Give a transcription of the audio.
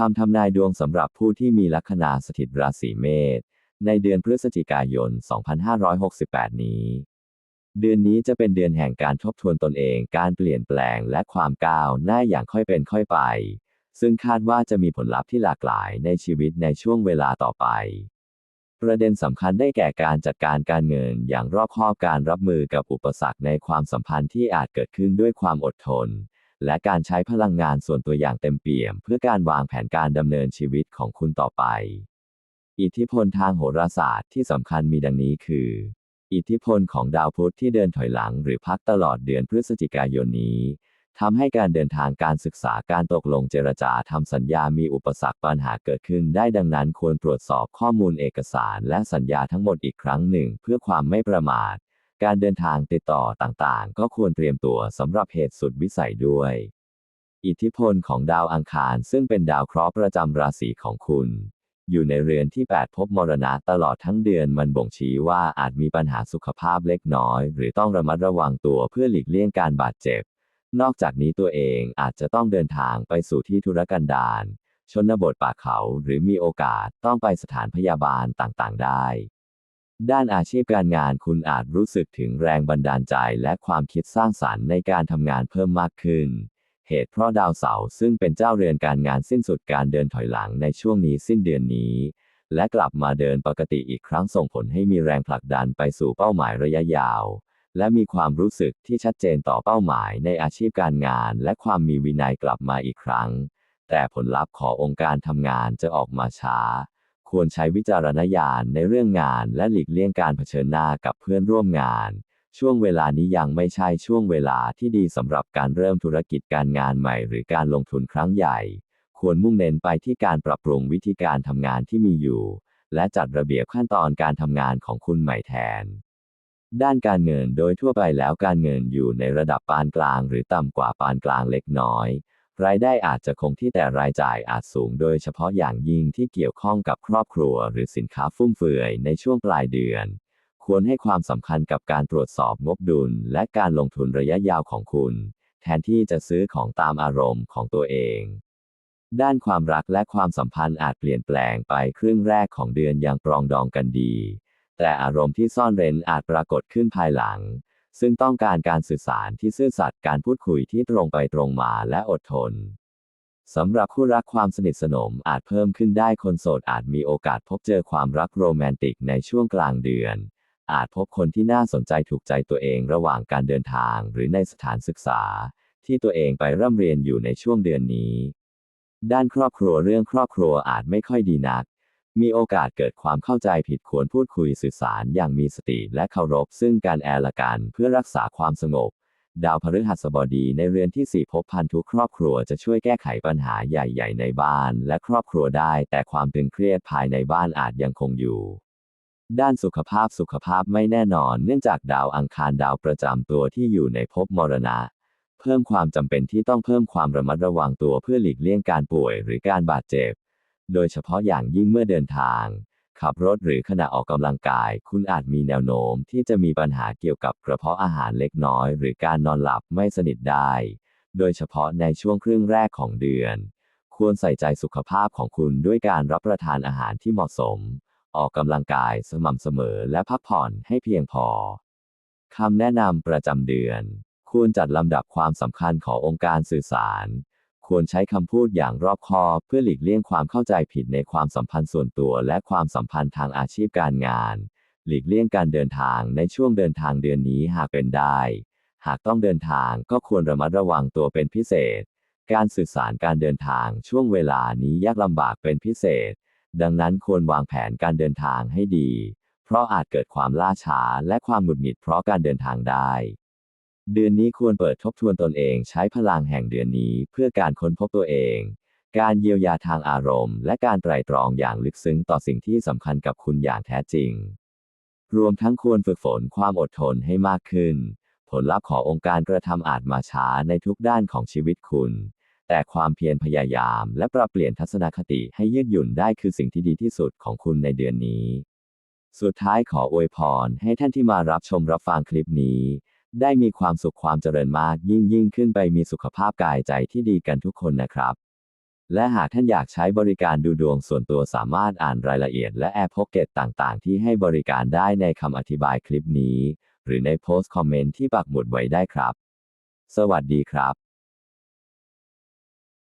คำทำนายดวงสำหรับผู้ที่มีลัคนาสถิตราศีเมษในเดือนพฤศจิกายน 2568 นี้ เดือนนี้จะเป็นเดือนแห่งการทบทวนตนเอง การเปลี่ยนแปลงและความก้าวหน้าอย่างค่อยเป็นค่อยไป ซึ่งคาดว่าจะมีผลลัพธ์ที่หลากหลายในชีวิตในช่วงเวลาต่อไป ประเด็นสำคัญได้แก่การจัดการการเงินอย่างรอบคอบการรับมือกับอุปสรรคในความสัมพันธ์ที่อาจเกิดขึ้นด้วยความอดทน และการใช้พลังงานส่วนตัวอย่างเต็มเปี่ยม เพื่อการวางแผนการดำเนินชีวิตของคุณต่อไป อิทธิพลทางโหราศาสตร์ที่สำคัญมีดังนี้คือ อิทธิพลของดาวพุธที่เดินถอยหลังหรือพักตลอดเดือนพฤศจิกายนนี้ทำให้การเดินทางการศึกษาการตกลงเจรจาทำสัญญามีอุปสรรคปัญหาเกิดขึ้นได้ดังนั้นควรตรวจสอบข้อมูลเอกสารและสัญญาทั้งหมดอีกครั้งหนึ่ง เพื่อความไม่ประมาท การเดินทางติดต่อต่างๆ ก็ควรเตรียมตัวสำหรับเหตุสุดวิสัยด้วย อิทธิพลของดาวอังคารซึ่งเป็นดาวเคราะห์ประจำราศีของคุณ อยู่ในเรือนที่ 8 พบมรณะตลอดทั้งเดือนมันบ่งชี้ว่าอาจมีปัญหาสุขภาพเล็กน้อย หรือต้องระมัดระวังตัวเพื่อหลีกเลี่ยงการบาดเจ็บ นอกจากนี้ตัวเองอาจจะต้องเดินทางไปสู่ที่ธุรกันดารชนบทป่าเขาหรือมีโอกาสต้องไปสถานพยาบาลต่างๆ ได้ ด้านอาชีพการงานคุณอาจรู้สึกถึงแรงบันดาลใจและความคิดสร้างสรรค์ในการทำงานเพิ่มมากขึ้น เหตุเพราะดาวเสาร์ซึ่งเป็นเจ้าเรือนการงานสิ้นสุดการเดินถอยหลังในช่วงนี้สิ้นเดือนนี้ และกลับมาเดินปกติอีกครั้งส่งผลให้มีแรงผลักดันไปสู่เป้าหมายระยะยาว และมีความรู้สึกที่ชัดเจนต่อเป้าหมายในอาชีพการงาน และความมีวินัยกลับมาอีกครั้ง แต่ผลลัพธ์ขององค์การทำงานจะออกมาช้า ควรใช้วิจารณญาณในเรื่องงาน และหลีกเลี่ยงการเผชิญหน้ากับเพื่อนร่วมงาน ช่วงเวลานี้ยังไม่ใช่ช่วงเวลาที่ดีสำหรับการเริ่มธุรกิจการงานใหม่ หรือการลงทุนครั้งใหญ่ ควรมุ่งเน้นไปที่การปรับปรุงวิธีการทำงานที่มีอยู่ และจัดระเบียบขั้นตอนการทำงานของคุณใหม่แทน ด้านการเงินโดยทั่วไปแล้วการเงินอยู่ในระดับปานกลาง หรือต่ำกว่าปานกลางเล็กน้อย รายได้อาจจะคงที่แต่รายจ่ายอาจสูงโดยเฉพาะอย่างยิ่งที่เกี่ยวข้องกับครอบครัว หรือสินค้าฟุ่มเฟือยในช่วงปลายเดือน ควรให้ความสำคัญกับการตรวจสอบงบดุล และการลงทุนระยะยาวของคุณ แทนที่จะซื้อของตามอารมณ์ของตัวเอง ด้านความรักและความสัมพันธ์อาจเปลี่ยนแปลงไปครึ่งแรกของเดือนอย่างปรองดองกันดี แต่อารมณ์ที่ซ่อนเร้นอาจปรากฏขึ้นภายหลัง ซึ่งต้องการการสื่อสารที่ซื่อสัตย์การพูดคุยที่ตรงไปตรงมาและอดทนสำหรับคู่รักความสนิทสนมอาจเพิ่มขึ้นได้คนโสดอาจมีโอกาสพบเจอความรักโรแมนติกในช่วงกลางเดือน อาจพบคนที่น่าสนใจถูกใจตัวเองระหว่างการเดินทางหรือในสถานศึกษา ที่ตัวเองไปร่ำเรียนอยู่ในช่วงเดือนนี้ ด้านครอบครัวเรื่องครอบครัวอาจไม่ค่อยดีนัก มีโอกาสเกิดความเข้าใจผิดควรพูดคุยสื่อสารอย่างมีสติและเคารพ ซึ่งการแอละกันเพื่อรักษาความสงบ ดาวพฤหัสบดีในเรือนที่สี่พบพันธุครอบครัวจะช่วยแก้ไขปัญหาใหญ่ ๆ ในบ้านและครอบครัวได้ แต่ความตึงเครียดภายในบ้านอาจยังคงอยู่ ด้านสุขภาพสุขภาพไม่แน่นอน เนื่องจากดาวอังคารดาวประจำตัวที่อยู่ในภพมรณะเพิ่มความจำเป็นที่ต้องเพิ่มความระมัดระวังตัวเพื่อหลีกเลี่ยงการป่วยหรือการบาดเจ็บ โดยเฉพาะอย่างยิ่งเมื่อเดินทาง ขับรถหรือขณะออกกำลังกาย คุณอาจมีแนวโน้มที่จะมีปัญหาเกี่ยวกับกระเพาะอาหารเล็กน้อย หรือการนอนหลับไม่สนิทได้ โดยเฉพาะในช่วงครึ่งแรกของเดือน ควรใส่ใจสุขภาพของคุณด้วยการรับประทานอาหารที่เหมาะสม ออกกำลังกายสม่ำเสมอและพักผ่อนให้เพียงพอคำแนะนำประจำเดือนควรจัดลำดับความสำคัญขององค์การสื่อสาร ควรใช้คำพูดอย่างรอบคอบเพื่อหลีกเลี่ยงความเข้าใจผิดในความสัมพันธ์ส่วนตัวและความสัมพันธ์ทางอาชีพการงาน หลีกเลี่ยงการเดินทางในช่วงเดินทางเดือนนี้หากเป็นได้ หากต้องเดินทางก็ควรระมัดระวังตัวเป็นพิเศษ การสื่อสารการเดินทางช่วงเวลานี้ยากลำบากเป็นพิเศษ ดังนั้นควรวางแผนการเดินทางให้ดี เพราะอาจเกิดความล่าช้าและความหงุดหงิดเพราะการเดินทางได้ เดือนนี้ควรเปิดทบทวนตนเองใช้พลังแห่งเดือนนี้เพื่อการค้นพบตัวเอง การเยียวยาทางอารมณ์ และการไตร่ตรองอย่างลึกซึ้งต่อสิ่งที่สำคัญกับคุณอย่างแท้จริง รวมทั้งควรฝึกฝนความอดทนให้มากขึ้น ผลลัพธ์ขององค์การกระทำอาจมาช้าในทุกด้านของชีวิตคุณ แต่ความเพียรพยายามและปรับเปลี่ยนทัศนคติให้ยืดหยุ่นได้คือสิ่งที่ดีที่สุดของคุณในเดือนนี้ สุดท้ายขออวยพรให้ท่านที่มารับชมรับฟังคลิปนี้ ได้มีความสุขความเจริญมากยิ่งยิ่งขึ้นไปมีสุขภาพกายใจที่ดีกันทุกคนนะครับ และหากท่านอยากใช้บริการดูดวงส่วนตัวสามารถอ่านรายละเอียดและแอปพ็อกเก็ตต่างๆ ที่ให้บริการได้ในคำอธิบายคลิปนี้ หรือในโพสต์คอมเมนต์ที่ปักหมุดไว้ได้ครับ สวัสดีครับ